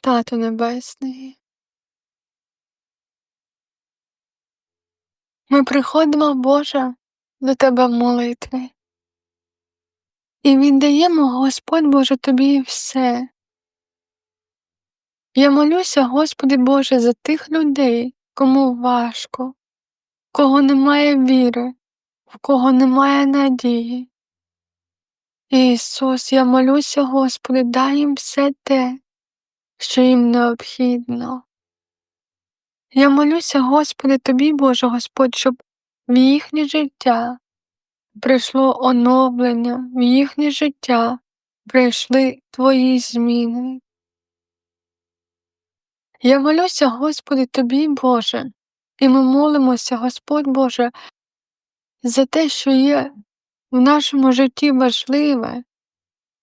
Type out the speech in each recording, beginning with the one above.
Тату Небесний. Ми приходимо, Боже, до Тебе в молитві і віддаємо, Господь Боже, Тобі все. Я молюся, Господи Боже, за тих людей, кому важко, в кого немає віри, в кого немає надії. Ісус, я молюся, Господи, дай їм все те, що їм необхідно. Я молюся, Господи, Тобі, Боже Господь, щоб в їхнє життя прийшло оновлення, в їхнє життя прийшли Твої зміни. Я молюся, Господи, Тобі, Боже, і ми молимося, Господь Боже, за те, що є в нашому житті важливе,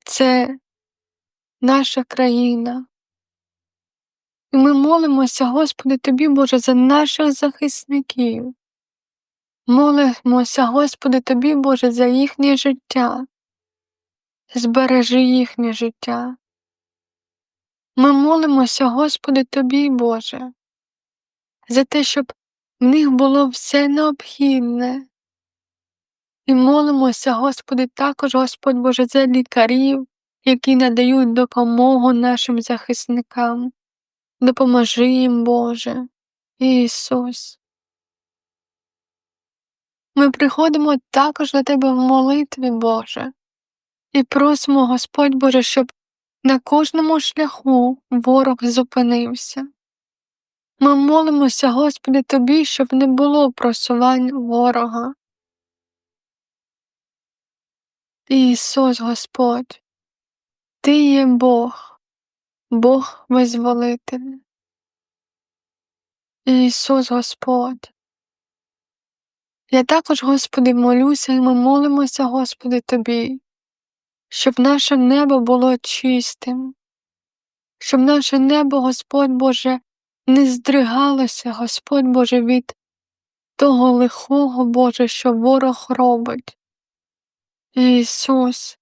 це наша країна. І ми молимося, Господи, Тобі, Боже, за наших захисників. Молимося, Господи, Тобі, Боже, за їхнє життя. Збережи їхнє життя. Ми молимося, Господи, Тобі, Боже, за те, щоб в них було все необхідне. І молимося, Господи, також, Господь Боже, за лікарів, які надають допомогу нашим захисникам. Допоможи їм, Боже, Ісус. Ми приходимо також до Тебе в молитві, Боже, і просимо, Господь Боже, щоб на кожному шляху ворог зупинився. Ми молимося, Господи, Тобі, щоб не було просувань ворога. Ісус Господь, Ти є Бог, Бог визволитель. Ісус Господь. Я також, Господи, молюся і ми молимося, Господи, Тобі, щоб наше небо було чистим, щоб наше небо, Господь Боже, не здригалося, Господь Боже, від того лихого, Боже, що ворог робить. Ісус,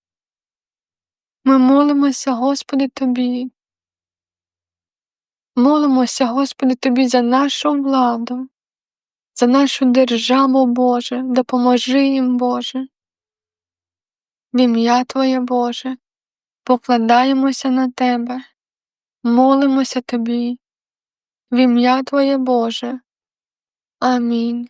ми молимося, Господи, Тобі. Молимося, Господи, Тобі за нашу владу, за нашу державу, Боже, допоможи їм, Боже. В ім'я Твоє Боже, покладаємося на Тебе, молимося Тобі, в ім'я Твоє Боже. Амінь.